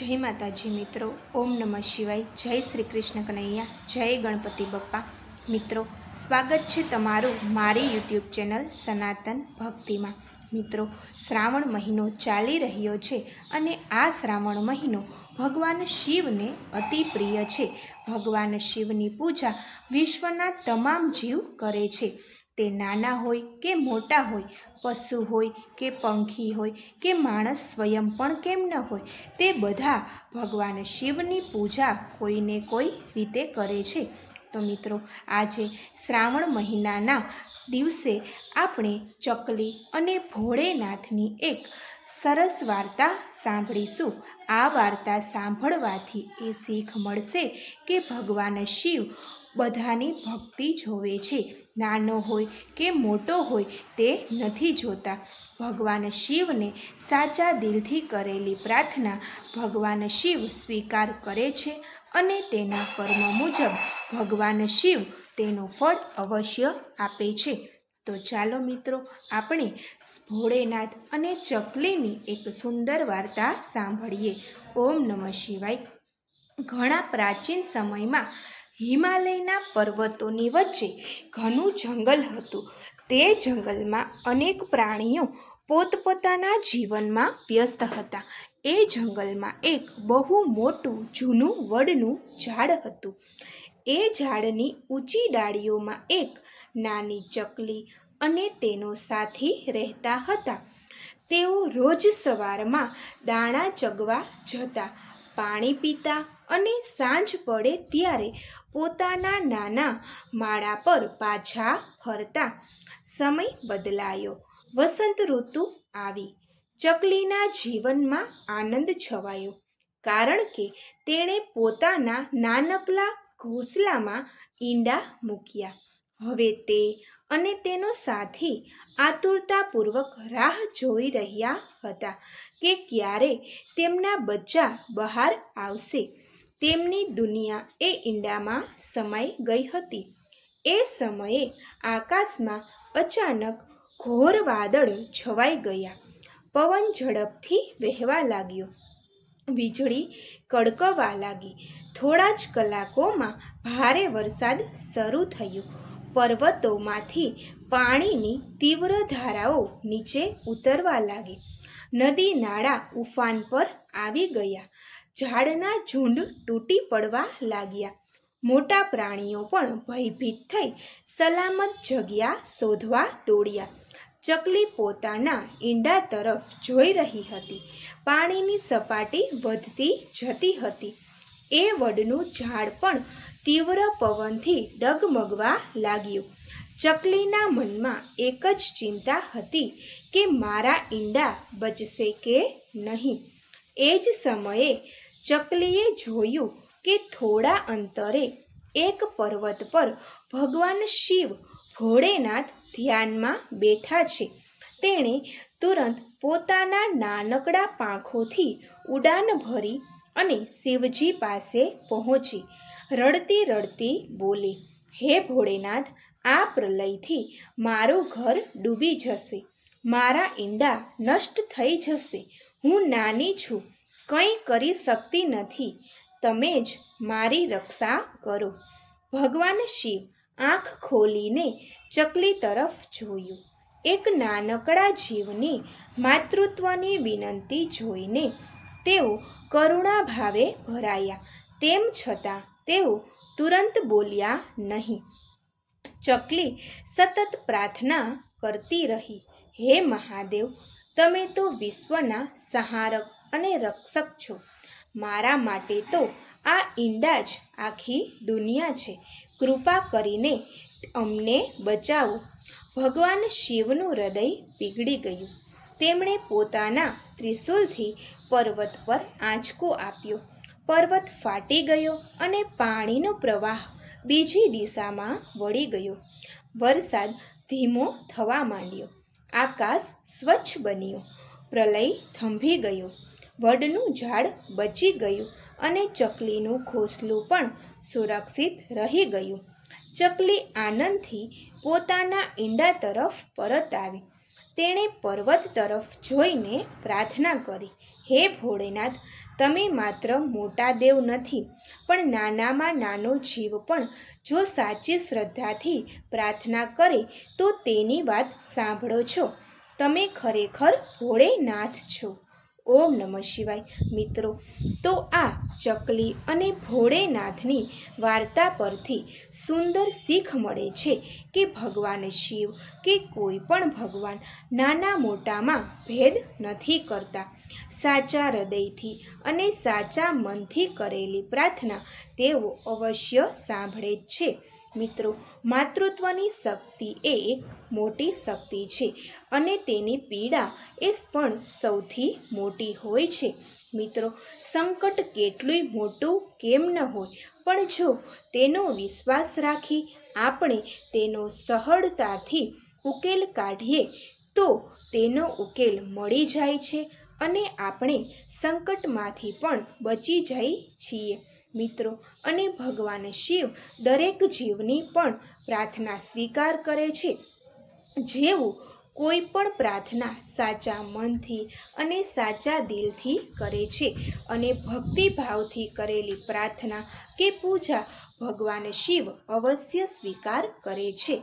જય માતાજી મિત્રો, ઓમ નમઃ શિવાય, જય શ્રી કૃષ્ણ કનૈયા, જય ગણપતિ બપ્પા. મિત્રો, સ્વાગત છે તમારું મારી યુટ્યુબ ચેનલ સનાતન ભક્તિમાં. મિત્રો, શ્રાવણ મહિનો ચાલી રહ્યો છે અને આ શ્રાવણ મહિનો ભગવાન શિવને અતિ પ્રિય છે. ભગવાન શિવની પૂજા વિશ્વના તમામ જીવ કરે છે. તે નાના હોય કે મોટા હોય, પશુ હોય કે પંખી હોય કે માણસ સ્વયં પણ કેમ ન હોય, તે બધા ભગવાન શિવની પૂજા કોઈને કોઈ રીતે કરે છે. તો મિત્રો, આજે શ્રાવણ મહિનાના દિવસે આપણે ચકલી અને ભોળેનાથની એક સરસ વાર્તા સાંભળીશું. આ વાર્તા સાંભળવાથી એ શીખ મળશે કે ભગવાન શિવ બધાની ભક્તિ જોવે છે. નાનો હોય કે મોટો હોય તે નથી જોતા. ભગવાન શિવને સાચા દિલથી કરેલી પ્રાર્થના ભગવાન શિવ સ્વીકાર કરે છે અને તેના કર્મ મુજબ ભગવાન શિવ તેનું ફળ અવશ્ય આપે છે. તો ચાલો મિત્રો, આપણે ભોળેનાથ અને ચકલીની એક સુંદર વાર્તા સાંભળીએ. ઓમ નમઃ શિવાય. ઘણા પ્રાચીન સમયમાં હિમાલયના પર્વતોની વચ્ચે ઘણું જંગલ હતું. તે જંગલમાં અનેક પ્રાણીઓ પોતપોતાના જીવનમાં વ્યસ્ત હતા. એ જંગલમાં એક બહુ મોટું જૂનું વડનું ઝાડ હતું. એ ઝાડની ઊંચી ડાળીઓમાં એક નાની ચકલી અને તેનો સાથી રહેતા હતા. તેઓ રોજ સવારમાં દાણા ચગવા જતા, પાણી પીતા અને સાંજ પડે ત્યારે પોતાના નાના માળા પર પાછા ફરતા. સમય બદલાયો. વસંત ઋતુ આવી. ચકલીના જીવનમાં આનંદ છવાયો. કારણ કે તેણે પોતાના નાનકલા ઘોંસલામાં ઈંડા મૂક્યા. હવે તે અને તેનો સાથી આતુરતાપૂર્વક રાહ જોઈ રહ્યા હતા કે ક્યારે તેમના બચ્ચા બહાર આવશે. તેમની દુનિયા એ ઈંડામાં સમાઈ ગઈ હતી. એ સમયે આકાશમાં અચાનક ઘોર વાદળ છવાઈ ગયા. પવન ઝડપથી વહેવા લાગ્યો. વીજળી કડકવા લાગી. થોડા જ કલાકોમાં ભારે વરસાદ શરૂ થયો. પર્વતોમાંથી પાણીની તીવ્ર ધારાઓ નીચે ઉતરવા લાગી. નદી નાળા ઉફાન પર આવી ગયા. ઝાડના ઝુંડ તૂટી પડવા લાગ્યા. મોટા પ્રાણીઓ પણ ભયભીત થઈ સલામત જગ્યા શોધવા દોડ્યા. ચકલી પોતાના ઈંડા તરફ જોઈ રહી હતી. પાણીની સપાટી વધતી જતી હતી. એ વડનું ઝાડ પણ તીવ્ર પવનથી ડગમગવા લાગ્યું. ચકલીના મનમાં એક જ ચિંતા હતી કે મારા ઈંડા બચશે કે નહીં. એ જ સમયે ચકલીએ જોયું કે થોડા અંતરે એક પર્વત પર ભગવાન શિવ ભોળેનાથ ધ્યાનમાં બેઠા છે. તેણે તુરંત પોતાના નાનકડા પાંખોથી ઉડાન ભરી અને શિવજી પાસે પહોંચી. રડતી રડતી બોલી, હે ભોળેનાથ, આ પ્રલયથી મારું ઘર ડૂબી જશે. મારા ઈંડા નષ્ટ થઈ જશે. હું નાની છું. કંઈ કરી શકતી નથી. તમે જ મારી રક્ષા કરો. ભગવાન શિવ આંખ ખોલીને ચકલી તરફ જોયું. એક નાનકડા જીવની માતૃત્વની વિનંતી જોઈને તેઓ કરુણા ભાવે ભરાયા. તેમ છતાં તેઓ તુરંત બોલ્યા નહીં. ચકલી સતત પ્રાર્થના કરતી રહી. હે મહાદેવ, તમે તો વિશ્વના સહારક અને રક્ષક છો. મારા માટે તો આ ઈંડા જ આખી દુનિયા છે. કૃપા કરીને અમને બચાવો. ભગવાન શિવનું હૃદય પીગળી ગયું. તેમણે પોતાના ત્રિશુલથી પર્વત પર આંચકો આપ્યો. પર્વત ફાટી ગયો અને પાણીનો પ્રવાહ બીજી દિશામાં વળી ગયો. વરસાદ ધીમો થવા માંડ્યો. આકાશ સ્વચ્છ બન્યું. પ્રલય થંભી ગયો. વડનું ઝાડ બચી ગયું અને ચકલીનું ઘોંસલું પણ સુરક્ષિત રહી ગયું. ચકલી આનંદથી પોતાના ઈંડા તરફ પરત આવી તેણે પર્વત તરફ જોઈને પ્રાર્થના કરી, હે ભોળેનાથ, તમે માત્ર મોટા દેવ નથી, પણ નાનામાં નાનો જીવ પણ. જો સાચી શ્રદ્ધાથી પ્રાર્થના કરે, તો તેની વાત સાંભળો છો. તમે ખરેખર ભોળેનાથ છો. ઓમ નમઃ શિવાય. મિત્રો, તો આ ચકલી અને ભોળેનાથની વાર્તા પરથી સુંદર શીખ મળે છે કે ભગવાન શિવ કે કોઈ પણ ભગવાન. નાના મોટામાં ભેદ નથી કરતા. સાચા હૃદયથી અને સાચા મનથી કરેલી પ્રાર્થના તેઓ અવશ્ય સાંભળે જ છે. મિત્રો, માતૃત્વની શક્તિ એ એક મોટી શક્તિ છે અને તેની પીડા એ પણ સૌથી મોટી હોય છે. મિત્રો, સંકટ કેટલુંય મોટું કેમ ન હોય, પણ જો તેનો વિશ્વાસ રાખી આપણે તેનો સહળતાથી ઉકેલ કાઢીએ, તો તેનો ઉકેલ મળી જાય છે અને આપણે સંકટમાંથી પણ બચી જઈ છીએ. મિત્રો. અને ભગવાન શિવ દરેક જીવની પણ પ્રાર્થના સ્વીકાર કરે છે. જેવું કોઈ પણ પ્રાર્થના સાચા મનથી અને સાચા દિલથી કરે છે અને ભક્તિભાવથી કરેલી પ્રાર્થના કે પૂજા ભગવાન શિવ અવશ્ય સ્વીકાર કરે છે.